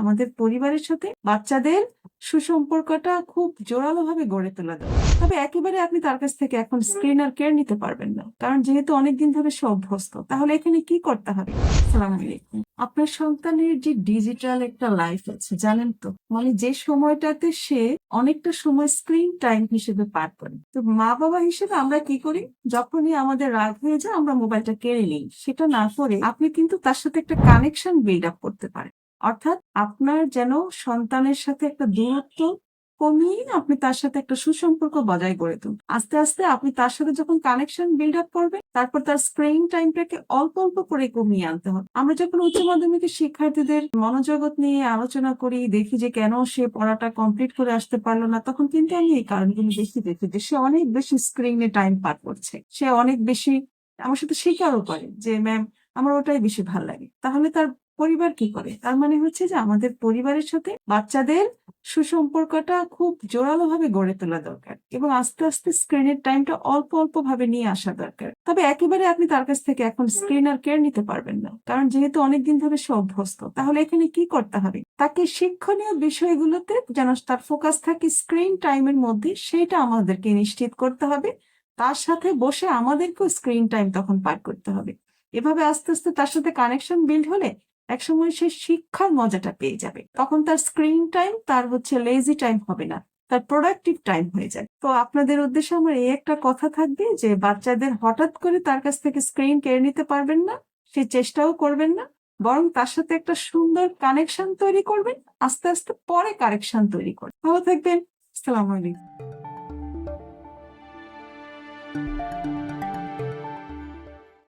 আমাদের পরিবারের সাথে বাচ্চাদের সুসম্পর্কটা খুব জোরালো ভাবে গড়ে তোলা দরকার তবে একেবারে আপনি তার কাছ থেকে এখন স্ক্রিন আর কেয়ার নিতে পারবেন না। কারণ যেহেতু অনেকদিন ধরে সে অভ্যস্ত, তাহলে এখানে কি করতে হবে? সালাম আলাইকুম। আপনার সন্তানের যে ডিজিটাল একটা লাইফ আছে, জানেন তো? মানে যে সময়টাতে সে অনেকটা সময় স্ক্রিন টাইম হিসেবে পার করে। তো মা বাবা হিসেবে আমরা কি করি? যখনই আমাদের রাগ হয়ে যায়, আমরা মোবাইলটা কেড়ে নিই। সেটা না করে আপনি কিন্তু তার সাথে একটা কানেকশন বিল্ড আপ করতে পারেন। অর্থাৎ আপনার যেন সন্তানের সাথে একটা দূরত্ব কমিয়ে আপনি তার সাথে একটা সুসম্পর্ক বজায় গড়ে তুলুন। আস্তে আস্তে আপনি তার সাথে যখন কানেকশন বিল্ড আপ করবেন, তারপর তার স্ক্রিন টাইমটাকে অল্প অল্প করে কমিয়ে আনতে হবে। আমরা যখন উচ্চ মাধ্যমিকের শিক্ষার্থীদের মনোজগৎ নিয়ে আলোচনা করি, দেখি যে কেন সে পড়াটা কমপ্লিট করে আসতে পারল না, তখন কিন্তু আমি এই কারণগুলো বেশি দেখি যে সে অনেক বেশি স্ক্রিনে টাইম পার করছে। সে অনেক বেশি আমার সাথে স্বীকারও করে যে ম্যাম আমার ওটাই বেশি ভালো লাগে। তাহলে তার পরিবার কি করে? তার মানে হচ্ছে যে আমাদের পরিবারের সাথে বাচ্চাদের সুসম্পর্কটা খুব জোরালো ভাবে গড়ে তোলা দরকার এবং আস্তে আস্তে স্ক্রিনের টাইমটা অল্প অল্প ভাবে নিয়ে আসা দরকার। তবে একেবারে আপনি তার কাছ থেকে এখন স্ক্রিন আর কেয়ার নিতে পারবেন না। কারণ যেহেতু অনেকদিন ধরে সে অভ্যস্ত, তাহলে এখানে কি করতে হবে? তাকে শিক্ষণীয় বিষয়গুলোতে যেন তার ফোকাস থাকে স্ক্রিন টাইমের মধ্যে, সেটা আমাদেরকে নিশ্চিত করতে হবে। তার সাথে বসে আমাদেরকেও স্ক্রিন টাইম তখন পার করতে হবে। এভাবে আস্তে আস্তে তার সাথে কানেকশন বিল্ড হলে একসময় সে শিক্ষার মজাটা পেয়ে যাবে। তখন তার স্ক্রিন টাইম তার হচ্ছে লেজি টাইম হবে না, তার প্রোডাক্টিভ টাইম হয়ে যায়। তো আপনাদের উদ্দেশ্যে আমার এই একটা কথা থাকবে যে, বাচ্চাদের হঠাৎ করে তার কাছ থেকে স্ক্রিন কেড়ে নিতে পারবেন না, সে চেষ্টাও করবেন না, বরং তার সাথে একটা সুন্দর কানেকশন তৈরি করবেন, আস্তে আস্তে পরে কানেকশন তৈরি করবেন। ভালো থাকবেন, আসসালামু আলাইকুম।